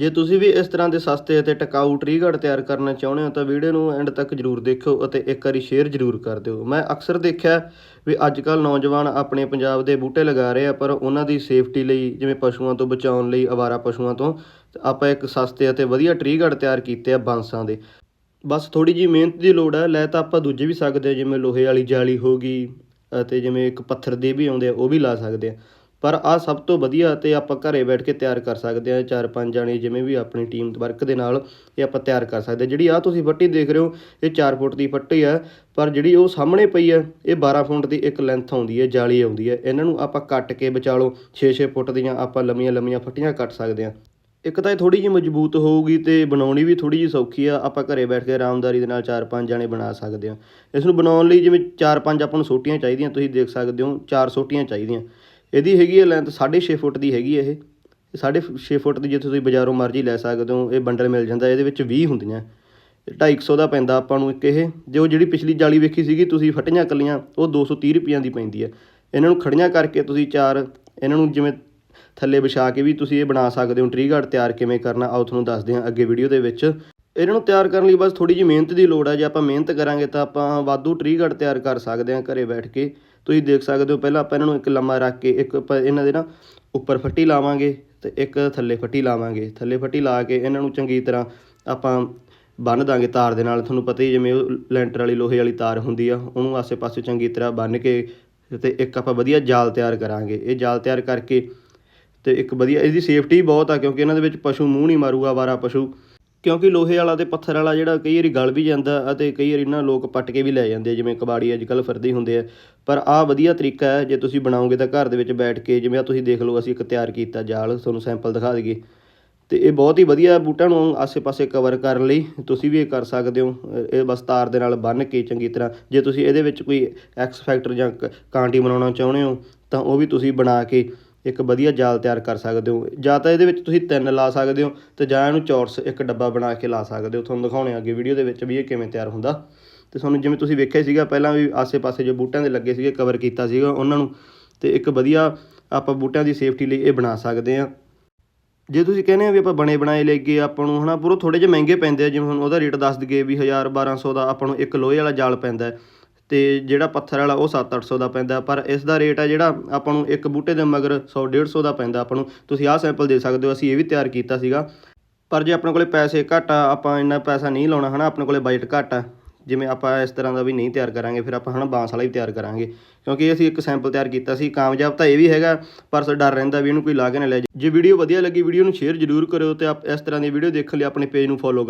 ਜੇ ਤੁਸੀਂ ਵੀ ਇਸ ਤਰ੍ਹਾਂ ਦੇ ਸਸਤੇ ਅਤੇ ਟਿਕਾਊ ਟਰੀ ਗਾਰਡ ਤਿਆਰ ਕਰਨਾ ਚਾਹੁੰਦੇ ਹੋ, ਤਾਂ ਵੀਡੀਓ ਨੂੰ ਐਂਡ ਤੱਕ ਜਰੂਰ ਦੇਖਿਓ ਅਤੇ ਇੱਕ ਵਾਰੀ ਸ਼ੇਅਰ ਜਰੂਰ ਕਰ ਦਿਓ। ਮੈਂ ਅਕਸਰ ਦੇਖਿਆ ਵੀ ਅੱਜ ਕੱਲ ਨੌਜਵਾਨ ਆਪਣੇ ਪੰਜਾਬ ਦੇ ਬੂਟੇ ਲਗਾ ਰਹੇ ਆ, ਪਰ ਉਹਨਾਂ ਦੀ ਸੇਫਟੀ ਲਈ, ਜਿਵੇਂ ਪਸ਼ੂਆਂ ਤੋਂ ਬਚਾਉਣ ਲਈ, ਅਵਾਰਾ ਪਸ਼ੂਆਂ ਤੋਂ ਆਪਾਂ ਇੱਕ ਸਸਤੇ ਅਤੇ ਵਧੀਆ ਟਰੀ ਗਾਰਡ ਤਿਆਰ ਕੀਤੇ ਆ ਬਾਂਸਾਂ ਦੇ। ਬਸ ਥੋੜੀ ਜੀ ਮਿਹਨਤ ਦੀ ਲੋੜ ਹੈ ਲੈ ਤਾਂ ਆਪਾਂ ਦੂਜੇ ਵੀ ਸਕਦੇ ਜਿਵੇਂ ਲੋਹੇ ਵਾਲੀ ਜਾਲੀ ਹੋ ਗਈ ਅਤੇ ਜਿਵੇਂ ਇੱਕ ਪੱਥਰ ਦੇ ਵੀ ਆਉਂਦੇ ਆ, ਉਹ ਵੀ ਲਾ ਸਕਦੇ ਆ। ਪਰ ਆ ਸਭ ਤੋਂ ਵਧੀਆ ਅਤੇ ਆਪਾਂ ਘਰੇ ਬੈਠ ਕੇ ਤਿਆਰ ਕਰ ਸਕਦੇ ਆ ਚਾਰ ਪੰਜ ਜਾਣੇ ਜਿਵੇਂ ਵੀ ਆਪਣੀ ਟੀਮ ਵਰਕ ਦੇ ਨਾਲ ਇਹ ਆਪਾਂ ਤਿਆਰ ਕਰ ਸਕਦੇ ਜਿਹੜੀ ਆ ਤੁਸੀਂ ਫੱਟੀ ਦੇਖ ਰਹੇ ਹੋ, ਇਹ 4 ਫੁੱਟ ਦੀ ਫੱਟੀ ਆ ਪਰ ਜਿਹੜੀ ਉਹ ਸਾਹਮਣੇ ਪਈ ਹੈ, ਇਹ 12 ਫੁੱਟ ਦੀ ਇੱਕ ਲੈਂਥ ਆਉਂਦੀ ਹੈ, ਜਾਲੀ ਆਉਂਦੀ ਹੈ। ਇਹਨਾਂ ਨੂੰ ਆਪਾਂ ਕੱਟ ਕੇ ਵਿਚਾਲੋ 6-6 ਫੁੱਟ ਦੀਆਂ ਆਪਾਂ ਲੰਮੀਆਂ ਲੰਮੀਆਂ ਫੱਟੀਆਂ ਕੱਟ ਸਕਦੇ ਆ ਇੱਕ ਤਾਂ ਇਹ ਥੋੜੀ ਜਿਹੀ ਮਜ਼ਬੂਤ ਹੋਊਗੀ ਤੇ ਬਣਾਉਣੀ ਵੀ ਥੋੜੀ ਜਿਹੀ ਸੌਖੀ ਆ, ਆਪਾਂ ਘਰੇ ਬੈਠ ਕੇ ਆਰਾਮਦਾਰੀ ਦੇ ਨਾਲ ਚਾਰ ਪੰਜ ਜਾਣੇ ਬਣਾ ਸਕਦੇ ਆ ਇਸ ਨੂੰ ਬਣਾਉਣ ਲਈ ਜਿਵੇਂ ਚਾਰ ਪੰਜ ਆਪਾਂ ਨੂੰ ਸੋਟੀਆਂ ਚਾਹੀਦੀਆਂ, ਤੁਸੀਂ ਦੇਖ ਸਕਦੇ ਹੋ, ਚਾਰ ਸੋਟੀਆਂ ਚਾਹੀਦੀਆਂ। ਇਹਦੀ ਹੈਗੀ ਹੈ ਲੈਂਥ 6.5 ਫੁੱਟ ਦੀ ਹੈਗੀ ਹੈ ਇਹ। 6.5 ਫੁੱਟ ਦੀ ਜੇ ਤੁਸੀਂ ਬਾਜ਼ਾਰੋਂ ਮਰਜ਼ੀ ਲੈ ਸਕਦੇ ਹੋ, ਇਹ ਬੰਡਲ ਮਿਲ ਜਾਂਦਾ, ਇਹਦੇ ਵਿੱਚ 20 ਹੁੰਦੀਆਂ। 250 ਦਾ ਪੈਂਦਾ ਆਪਾਂ ਨੂੰ ਇੱਕ ਇਹ। ਜੋ ਜਿਹੜੀ ਪਿਛਲੀ ਜਾਲੀ ਵੇਖੀ ਸੀਗੀ, ਤੁਸੀਂ ਫਟੀਆਂ ਕੱਲੀਆਂ, ਉਹ 230 ਰੁਪਈਆਂ ਦੀ ਪੈਂਦੀ ਹੈ। ਇਹਨਾਂ ਨੂੰ ਖੜੀਆਂ ਕਰਕੇ ਤੁਸੀਂ ਚਾਰ, ਇਹਨਾਂ ਨੂੰ ਜਿਵੇਂ ਥੱਲੇ ਵਿਛਾ ਕੇ ਵੀ ਤੁਸੀਂ ਇਹ ਬਣਾ ਸਕਦੇ ਹੋ। ਟਰੀ ਗਾਰਡ ਤਿਆਰ ਕਿਵੇਂ ਕਰਨਾ, ਆਓ ਤੁਹਾਨੂੰ ਦੱਸਦੇ ਹਾਂ ਅੱਗੇ ਵੀਡੀਓ ਦੇ ਵਿੱਚ। ਇਹਨਾਂ ਨੂੰ ਤਿਆਰ ਕਰਨ ਲਈ ਬਸ ਥੋੜੀ ਜਿਹੀ ਮਿਹਨਤ ਦੀ ਲੋੜ ਹੈ। ਜੇ ਆਪਾਂ ਮਿਹਨਤ ਕਰਾਂਗੇ ਤਾਂ ਆਪਾਂ ਵਾਧੂ ਟਰੀ ਗਾਰਡ ਤਿਆਰ ਕਰ ਸਕਦੇ ਹਾਂ ਘਰੇ ਬੈਠ ਕੇ। ਤੁਸੀਂ ਦੇਖ ਸਕਦੇ ਹੋ, ਪਹਿਲਾਂ ਆਪਾਂ ਇਹਨਾਂ ਨੂੰ ਇੱਕ ਲੰਮਾ ਰੱਖ ਕੇ ਇੱਕ ਆਪਾਂ ਇਹਨਾਂ ਦੇ ਨਾ ਉੱਪਰ ਫੱਟੀ ਲਾਵਾਂਗੇ ਅਤੇ ਇੱਕ ਥੱਲੇ ਫੱਟੀ ਲਾਵਾਂਗੇ। ਥੱਲੇ ਫੱਟੀ ਲਾ ਕੇ ਇਹਨਾਂ ਨੂੰ ਚੰਗੀ ਤਰ੍ਹਾਂ ਆਪਾਂ ਬੰਨ੍ਹ ਦਾਂਗੇ ਤਾਰ ਦੇ ਨਾਲ। ਤੁਹਾਨੂੰ ਪਤਾ ਹੀ ਜਿਵੇਂ ਉਹ ਲੈਂਟਰ ਵਾਲੀ, ਲੋਹੇ ਵਾਲੀ ਤਾਰ ਹੁੰਦੀ ਆ, ਉਹਨੂੰ ਆਸੇ-ਪਾਸੇ ਚੰਗੀ ਤਰ੍ਹਾਂ ਬੰਨ੍ਹ ਕੇ ਅਤੇ ਇੱਕ ਆਪਾਂ ਵਧੀਆ ਜਾਲ ਤਿਆਰ ਕਰਾਂਗੇ। ਇਹ ਜਾਲ ਤਿਆਰ ਕਰਕੇ ਅਤੇ ਇੱਕ ਵਧੀਆ, ਇਹਦੀ ਸੇਫਟੀ ਬਹੁਤ ਆ, ਕਿਉਂਕਿ ਇਹਨਾਂ ਦੇ ਵਿੱਚ ਪਸ਼ੂ ਮੂੰਹ ਨਹੀਂ ਮਾਰੂਗਾ ਵਾਰਾ ਪਸ਼ੂ। ਕਿਉਂਕਿ ਲੋਹੇ ਵਾਲਾ ਤੇ ਪੱਥਰ ਵਾਲਾ ਜਿਹੜਾ ਕਈ ਵਾਰੀ ਗਲ ਵੀ ਜਾਂਦਾ ਅਤੇ ਕਈ ਵਾਰੀ ਨਾ ਲੋਕ ਪੱਟ ਕੇ ਵੀ ਲੈ ਜਾਂਦੇ ਜਿਵੇਂ ਕਬਾੜੀ ਅੱਜ ਕੱਲ੍ਹ ਫਿਰਦੇ ਹੁੰਦੇ ਆ। ਪਰ ਆਹ ਵਧੀਆ ਤਰੀਕਾ ਹੈ, ਜੇ ਤੁਸੀਂ ਬਣਾਓਗੇ ਤਾਂ ਘਰ ਦੇ ਵਿੱਚ ਬੈਠ ਕੇ ਜਿਵੇਂ ਆ ਤੁਸੀਂ ਦੇਖ ਲਓ, ਅਸੀਂ ਇੱਕ ਤਿਆਰ ਕੀਤਾ ਜਾਲ, ਤੁਹਾਨੂੰ ਸੈਂਪਲ ਦਿਖਾ ਦਈਏ। ਤੇ ਇਹ ਬਹੁਤ ਹੀ ਵਧੀਆ ਬੂਟਿਆਂ ਨੂੰ ਆਸੇ-ਪਾਸੇ ਕਵਰ ਕਰਨ ਲਈ ਤੁਸੀਂ ਵੀ ਇਹ ਕਰ ਸਕਦੇ ਹੋ। ਇਹ ਬਸ ਤਾਰ ਦੇ ਨਾਲ ਬੰਨ੍ਹ ਕੇ ਚੰਗੀ ਤਰ੍ਹਾਂ, ਜੇ ਤੁਸੀਂ ਇਹਦੇ ਵਿੱਚ ਕੋਈ ਐਕਸ ਫੈਕਟਰ ਜਾਂ ਕ- ਕਾਂਟੀ ਬਣਾਉਣਾ ਚਾਹੁੰਦੇ ਹੋ, ਤਾਂ ਉਹ ਵੀ ਤੁਸੀਂ ਬਣਾ ਕੇ ਇੱਕ ਵਧੀਆ ਜਾਲ ਤਿਆਰ ਕਰ ਸਕਦੇ ਹੋ। ਜਾਂ ਤਾਂ ਇਹਦੇ ਵਿੱਚ ਤੁਸੀਂ ਤਿੰਨ ਲਾ ਸਕਦੇ ਹੋ ਤੇ ਜਾਂ ਇਹਨੂੰ ਚੌਰਸ ਇੱਕ ਡੱਬਾ ਬਣਾ ਕੇ ਲਾ ਸਕਦੇ ਹੋ। ਤੁਹਾਨੂੰ ਦਿਖਾਉਣੇ ਅੱਗੇ ਵੀਡੀਓ ਦੇ ਵਿੱਚ ਵੀ ਇਹ ਕਿਵੇਂ ਤਿਆਰ ਹੁੰਦਾ। ਤੇ ਤੁਹਾਨੂੰ ਜਿਵੇਂ ਤੁਸੀਂ ਵੇਖਿਆ ਸੀਗਾ, ਪਹਿਲਾਂ ਵੀ ਆਸੇ-ਪਾਸੇ ਜੋ ਬੂਟਿਆਂ ਦੇ ਲੱਗੇ ਸੀਗੇ ਕਵਰ ਕੀਤਾ ਸੀਗਾ ਉਹਨਾਂ ਨੂੰ। ਤੇ ਇੱਕ ਵਧੀਆ ਆਪਾਂ ਬੂਟਿਆਂ ਦੀ ਸੇਫਟੀ ਲਈ ਇਹ ਬਣਾ ਸਕਦੇ ਹਾਂ। ਜੇ ਤੁਸੀਂ ਕਹਿੰਦੇ ਆ ਵੀ ਆਪਾਂ ਬਣੇ ਬਣਾਏ ਲੈ ਕੇ ਆਪਾਂ ਨੂੰ ਹਨਾ, ਪੂਰਾ ਥੋੜੇ ਜਿਹੇ ਮਹਿੰਗੇ ਪੈਂਦੇ ਆ। ਜਿਵੇਂ ਹੁਣ ਉਹਦਾ ਰੇਟ ਦੱਸ ਦਈਏ ਵੀ 1000 1200 ਦਾ ਆਪਾਂ ਨੂੰ ਇੱਕ ਲੋਹੇ ਵਾਲਾ ਜਾਲ ਪੈਂਦਾ ਅਤੇ ਜਿਹੜਾ ਪੱਥਰ ਵਾਲਾ ਉਹ 7-800 ਦਾ ਪੈਂਦਾ, ਪਰ ਇਸ ਦਾ ਰੇਟ ਆ ਜਿਹੜਾ ਆਪਾਂ ਨੂੰ ਇੱਕ ਬੂਟੇ ਦੇ ਮਗਰ ਸੌ ਡੇਢ ਸੌ ਦਾ ਪੈਂਦਾ ਆਪਾਂ ਨੂੰ। ਤੁਸੀਂ ਆਹ ਸੈਂਪਲ ਦੇ ਸਕਦੇ ਹੋ, ਅਸੀਂ ਇਹ ਵੀ ਤਿਆਰ ਕੀਤਾ ਸੀਗਾ। ਪਰ ਜੇ ਆਪਣੇ ਕੋਲੇ ਪੈਸੇ ਘੱਟ ਆ, ਆਪਾਂ ਇੰਨਾ ਪੈਸਾ ਨਹੀਂ ਲਾਉਣਾ ਹਨਾ, ਆਪਣੇ ਕੋਲੇ ਬਜਟ ਘੱਟ ਆ। ਜਿਵੇਂ ਆਪਾਂ ਇਸ ਤਰ੍ਹਾਂ ਦਾ ਵੀ ਨਹੀਂ ਤਿਆਰ ਕਰਾਂਗੇ, ਫਿਰ ਆਪਾਂ ਹਨਾ ਬਾਂਸ ਵਾਲਾ ਵੀ ਤਿਆਰ ਕਰਾਂਗੇ। ਕਿਉਂਕਿ ਅਸੀਂ ਇੱਕ ਸੈਂਪਲ ਤਿਆਰ ਕੀਤਾ ਸੀ, ਕਾਮਯਾਬ ਤਾਂ ਇਹ ਵੀ ਹੈਗਾ, ਪਰ ਸੋ ਡਰ ਰਹਿੰਦਾ ਵੀ ਇਹਨੂੰ ਕੋਈ ਲਾ ਕੇ ਨਾ ਲੈ ਜਾਏ। ਜੇ ਵੀਡੀਓ ਵਧੀਆ ਲੱਗੀ ਵੀਡੀਓ ਨੂੰ ਸ਼ੇਅਰ ਜ਼ਰੂਰ ਕਰਿਓ ਤੇ ਆਪ ਇਸ ਤਰ੍ਹਾਂ ਦੀ ਵੀਡੀਓ ਦੇਖਣ ਲਈ ਆਪਣੇ ਪੇਜ ਨੂੰ ਫੋਲੋ